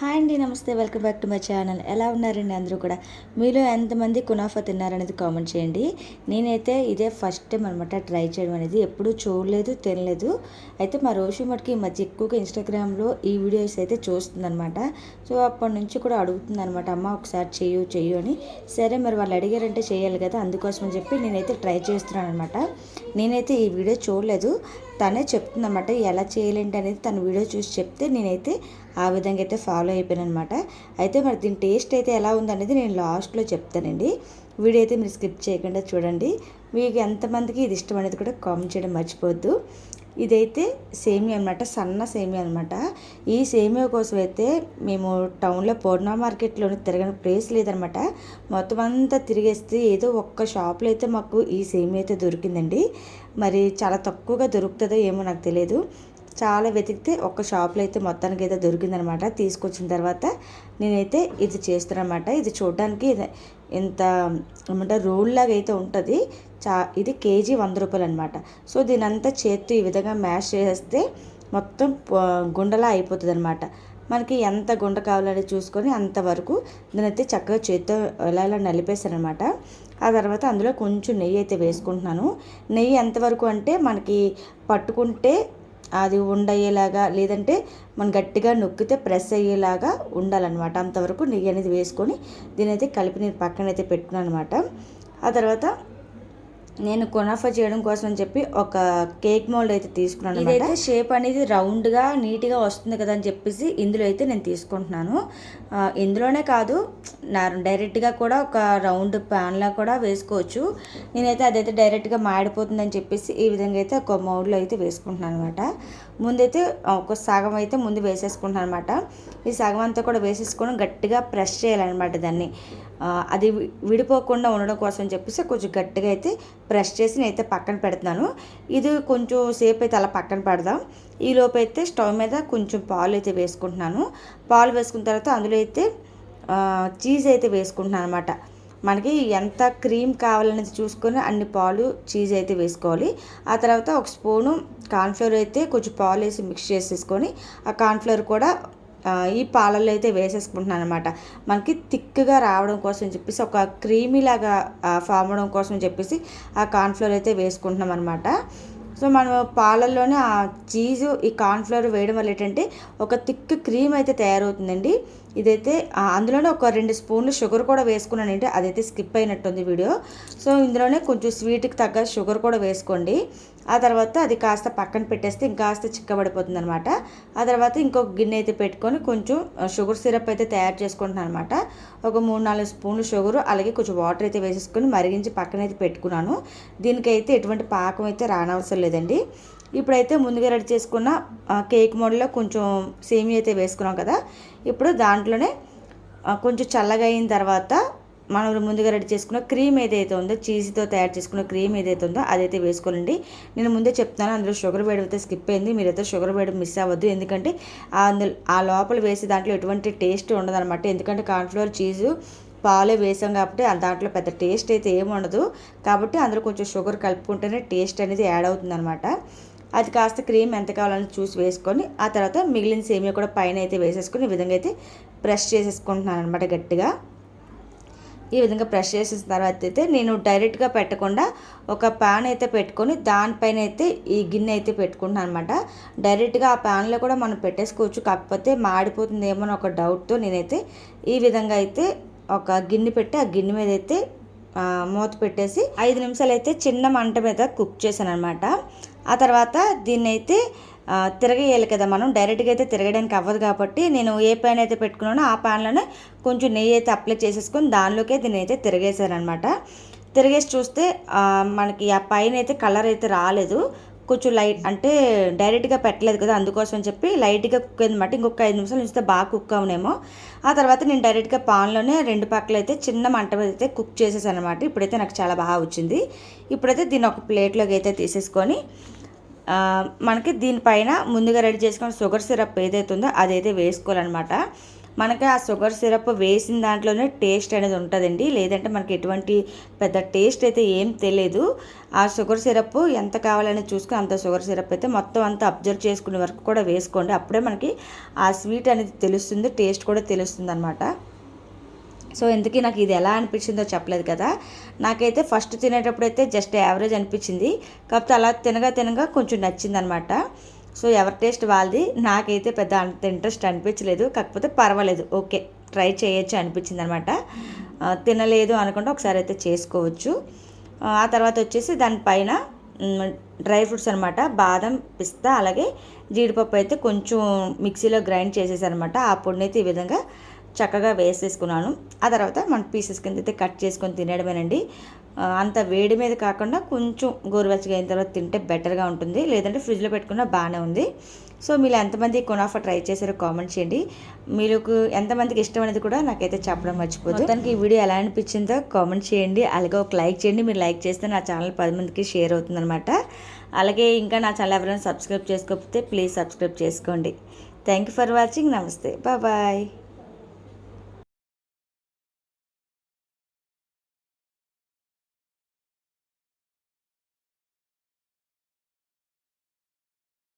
Hi అండి నమస్తే. Welcome back to my channel. ఎలా ఉన్నారండి అందరూ కూడా? మీలో ఎంతమంది కునాఫా తిన్నారనేది కామెంట్ చేయండి. నేనైతే ఇదే ఫస్ట్ టైం అనమాట ట్రై చేయడం అనేది. ఎప్పుడూ చూడలేదు తినలేదు. అయితే మా రోషి మటుకి ఈ మధ్య ఎక్కువగా ఇన్స్టాగ్రామ్లో ఈ వీడియోస్ అయితే చూస్తుందనమాట సో అప్పటి నుంచి కూడా అడుగుతుంది అనమాట అమ్మ ఒకసారి చేయు చెయ్యు అని. సరే మరి వాళ్ళు అడిగారంటే చేయాలి కదా అందుకోసం అని చెప్పి నేనైతే ట్రై చేస్తున్నాను అనమాట నేనైతే ఈ వీడియో చూడలేదు. తనే చెప్తుందన్నమాట ఎలా చేయాలేంటి అనేది తన వీడియో చూసి చెప్తే నేనైతే ఆ విధంగా అయితే ఫాలో అయిపోయాను అనమాట అయితే మరి దీని టేస్ట్ అయితే ఎలా ఉందనేది నేను లాస్ట్లో చెప్తానండి. వీడియో అయితే మీరు స్కిప్ చేయకుండా చూడండి. మీకు ఎంతమందికి ఇది ఇష్టం అనేది కూడా కామెంట్ చేయడం మర్చిపోవద్దు. ఇదైతే సేమియా అనమాట సన్న సేమియా అనమాట ఈ సేమియా కోసం అయితే మేము టౌన్లో పూర్ణ మార్కెట్లో తిరగని ప్లేస్ లేదనమాట మొత్తం అంతా తిరిగేస్తే ఏదో ఒక్క షాప్లో అయితే మాకు ఈ సేమియా అయితే దొరికిందండి. మరి చాలా తక్కువగా దొరుకుతుందో ఏమో నాకు తెలియదు. చాలా వెతికితే ఒక షాప్లో అయితే మొత్తానికి అయితే దొరికిందనమాట. తీసుకొచ్చిన తర్వాత నేనైతే ఇది చేస్తానమాట ఇది చూడడానికి ఇంత ఏమంటారు రోల్ లాగా అయితే ఉంటుంది. చా ఇది కేజీ వంద రూపాయలు అనమాట సో దీని అంతా చేత్తో ఈ విధంగా మ్యాష్ చేస్తే మొత్తం గుండలా అయిపోతుంది అనమాట మనకి ఎంత గుండ కావాలని చూసుకొని అంతవరకు అయితే చక్కగా చేత్తో ఎలా ఎలా అనమాట ఆ తర్వాత అందులో కొంచెం నెయ్యి అయితే వేసుకుంటున్నాను. నెయ్యి ఎంతవరకు అంటే మనకి పట్టుకుంటే అది ఉండయ్యేలాగా లేదంటే మనం గట్టిగా నొక్కితే ప్రెస్ అయ్యేలాగా ఉండాలన్నమాట. అంతవరకు నెయ్యి అనేది వేసుకొని దీని అయితే కలిపి నేను పక్కనైతే పెట్టుకున్నాను అనమాట ఆ తర్వాత నేను కొనఫా చేయడం కోసం అని చెప్పి ఒక కేక్ మోల్డ్ అయితే తీసుకున్నాను ఇదైతే షేప్ అనేది రౌండ్గా నీట్గా వస్తుంది కదా అని చెప్పేసి ఇందులో అయితే నేను తీసుకుంటున్నాను. ఇందులోనే కాదు నా డైరెక్ట్గా కూడా ఒక రౌండ్ ప్యాన్లా కూడా వేసుకోవచ్చు. నేనైతే అదైతే డైరెక్ట్గా మాడిపోతుందని చెప్పేసి ఈ విధంగా అయితే ఒక మౌడ్లో అయితే వేసుకుంటున్నాను అనమాట ముందైతే ఒక సగం అయితే ముందు వేసేసుకుంటున్నాను అనమాట ఈ సగం అంతా కూడా వేసేసుకొని గట్టిగా ప్రెస్ చేయాలన్నమాట దాన్ని. అది విడిపోకుండా ఉండడం కోసం చెప్పేసి కొంచెం గట్టిగా అయితే ప్రెస్ చేసి నేనైతే పక్కన పెడుతున్నాను. ఇది కొంచెం సేపు అయితే అలా పక్కన పెడదాం. ఈ లోపు అయితే స్టవ్ మీద కొంచెం పాలు అయితే వేసుకుంటున్నాను. పాలు వేసుకున్న తర్వాత అందులో అయితే చీజ్ అయితే వేసుకుంటున్నాను అనమాట మనకి ఎంత క్రీమ్ కావాలనేది చూసుకొని అన్ని పాలు చీజ్ అయితే వేసుకోవాలి. ఆ తర్వాత ఒక స్పూను కార్న్ఫ్లోర్ అయితే కొంచెం పాలు వేసి మిక్స్ చేసేసుకొని ఆ కార్న్ఫ్లోర్ కూడా ఈ పాలల్లో అయితే వేసేసుకుంటున్నాను అనమాట మనకి థిక్గా రావడం కోసం చెప్పేసి ఒక క్రీమీలాగా ఫామ్ అవడం కోసం చెప్పేసి ఆ కార్న్ఫ్లోర్ అయితే వేసుకుంటున్నాం అనమాట సో మనం పాలల్లోనే ఆ చీజు ఈ కార్న్ఫ్లవర్ వేయడం వల్ల ఏంటంటే ఒక థిక్ క్రీమ్ అయితే తయారవుతుందండి. ఇదైతే అందులోనే ఒక రెండు స్పూన్లు షుగర్ కూడా వేసుకున్నానంటే అదైతే స్కిప్ అయినట్టుంది వీడియో. సో ఇందులోనే కొంచెం స్వీట్కి తగ్గ షుగర్ కూడా వేసుకోండి. ఆ తర్వాత అది కాస్త పక్కన పెట్టేస్తే ఇంకాస్త చిక్కబడిపోతుంది అనమాట ఆ తర్వాత ఇంకొక గిన్నె అయితే పెట్టుకొని కొంచెం షుగర్ సిరప్ అయితే తయారు చేసుకుంటున్నాను అనమాట ఒక మూడు నాలుగు స్పూన్లు షుగర్ అలాగే కొంచెం వాటర్ అయితే వేసేసుకొని మరిగించి పక్కన అయితే పెట్టుకున్నాను. దీనికైతే ఎటువంటి పాకం అయితే రానవసరం లేదండి. ఇప్పుడైతే ముందుగా రెడీ చేసుకున్న కేక్ మోడల్లో కొంచెం సేమియా అయితే వేసుకున్నాం కదా. ఇప్పుడు దాంట్లోనే కొంచెం చల్లగా అయిన తర్వాత మనం ముందుగా రెడీ చేసుకున్న క్రీమ్ ఏదైతే ఉందో చీజీతో తయారు చేసుకున్న క్రీమ్ ఏదైతే ఉందో అదైతే వేసుకోనండి. నేను ముందే చెప్తాను అందులో షుగర్ వేడి అయితే స్కిప్ అయింది. మీరైతే షుగర్ వేడి మిస్ అవ్వద్దు. ఎందుకంటే అందులో ఆ లోపల వేసి దాంట్లో ఎటువంటి టేస్ట్ ఉండదన్నమాట. ఎందుకంటే కార్న్ఫ్లవర్ చీజు పాలే వేసాం కాబట్టి దాంట్లో పెద్ద టేస్ట్ అయితే ఏమి ఉండదు. కాబట్టి అందులో కొంచెం షుగర్ కలుపుకుంటేనే టేస్ట్ అనేది యాడ్ అవుతుంది అనమాట అది కాస్త క్రీమ్ ఎంత కావాలని చూసి వేసుకొని ఆ తర్వాత మిగిలిన సేమియా కూడా పైన అయితే వేసేసుకొని ఈ విధంగా అయితే ప్రెస్ చేసేసుకుంటున్నాను అనమాట గట్టిగా. ఈ విధంగా ప్రెస్ చేసిన తర్వాత అయితే నేను డైరెక్ట్గా పెట్టకుండా ఒక ప్యాన్ అయితే పెట్టుకొని దానిపైన అయితే ఈ గిన్నె అయితే పెట్టుకుంటున్నాను అనమాట డైరెక్ట్గా ఆ ప్యాన్లో కూడా మనం పెట్టేసుకోవచ్చు కాకపోతే మాడిపోతుందేమో అని ఒక డౌట్తో నేనైతే ఈ విధంగా అయితే ఒక గిన్నె పెట్టి ఆ గిన్నె మీద అయితే మూత పెట్టేసి ఐదు నిమిషాలు అయితే చిన్న మంట మీద కుక్ చేశాను అనమాట ఆ తర్వాత దీన్ని అయితే తిరగేయాలి కదా మనం. డైరెక్ట్గా అయితే తిరగడానికి అవ్వదు కాబట్టి నేను ఏ ప్యాన్ అయితే పెట్టుకున్నానో ఆ ప్యాన్లోనే కొంచెం నెయ్యి అయితే అప్లై చేసేసుకొని దానిలోకే దీన్ని అయితే తిరగేసాను తిరిగేసి చూస్తే మనకి ఆ పైన అయితే కలర్ అయితే రాలేదు. కొంచెం లైట్ అంటే డైరెక్ట్గా పెట్టలేదు కదా అందుకోసం అని చెప్పి లైట్గా కుక్ అయిందన్నమాట ఇంకొక ఐదు నిమిషాలు ఉంచితే బాగా కుక్ అవునేమో ఆ తర్వాత నేను డైరెక్ట్గా పాన్లోనే రెండు పక్కలు అయితే చిన్న మంట మీద అయితే కుక్ చేసేసాను అనమాట ఇప్పుడైతే నాకు చాలా బాగా వచ్చింది. ఇప్పుడైతే దీన్ని ఒక ప్లేట్లోకి అయితే తీసేసుకొని మనకి దీనిపైన ముందుగా రెడీ చేసుకున్న షుగర్ సిరప్ ఏదైతే ఉందో అదైతే వేసుకోవాలన్నమాట. మనకి ఆ షుగర్ సిరప్ వేసిన దాంట్లోనే టేస్ట్ అనేది ఉంటుందండి. లేదంటే మనకి ఎటువంటి పెద్ద టేస్ట్ అయితే ఏం తెలియదు ఆ షుగర్ సిరప్ ఎంత కావాలని చూసుకుని అంత షుగర్ సిరప్ అయితే మొత్తం అంతా అబ్జర్వ్ చేసుకునే వరకు కూడా వేసుకోండి. అప్పుడే మనకి ఆ స్వీట్ అనేది తెలుస్తుంది టేస్ట్ కూడా తెలుస్తుంది అనమాట సో ఎందుకు నాకు ఇది ఎలా అనిపించిందో చెప్పలేదు కదా. నాకైతే ఫస్ట్ తినేటప్పుడు అయితే జస్ట్ యావరేజ్ అనిపించింది. కాకపోతే అలా తినగా తినగా కొంచెం నచ్చింది అనమాట సో ఎవరి టేస్ట్ వాళ్ళది. నాకైతే పెద్ద అంత ఇంట్రెస్ట్ అనిపించలేదు. కాకపోతే పర్వాలేదు. ఓకే ట్రై చేయొచ్చు అనిపించింది అనమాట తినలేదు అనుకుంటే ఒకసారి అయితే చేసుకోవచ్చు. ఆ తర్వాత వచ్చేసి దానిపైన డ్రై ఫ్రూట్స్ అనమాట. బాదం పిస్తా అలాగే జీడిపప్పు అయితే కొంచెం మిక్సీలో గ్రైండ్ చేసేసారనమాట. ఆ పొడిని అయితే ఈ విధంగా చక్కగా వేసేసుకున్నాను. ఆ తర్వాత మన పీసెస్ కింద అయితే కట్ చేసుకొని తినేయడమేనండి. అంత వేడి మీద కాకుండా కొంచెం గోరువెచ్చగా అయిన తర్వాత తింటే బెటర్గా ఉంటుంది. లేదంటే ఫ్రిడ్జ్లో పెట్టుకున్నా బాగానే ఉంది. సో మీరు ఎంతమంది కొనాఫా ట్రై చేశారో కామెంట్ చేయండి. మీకు ఎంతమందికి ఇష్టం అనేది కూడా నాకైతే చెప్పడం మర్చిపోదు. దానికి ఈ వీడియో ఎలా అనిపించిందో కామెంట్ చేయండి. అలాగే ఒక లైక్ చేయండి. మీరు లైక్ చేస్తే నా ఛానల్ పది మందికి షేర్ అవుతుందన్నమాట. అలాగే ఇంకా నా ఛానల్ ఎవరైనా సబ్స్క్రైబ్ చేసుకోకపోతే ప్లీజ్ సబ్స్క్రైబ్ చేసుకోండి. Thank you for watching. నమస్తే. బాయ్.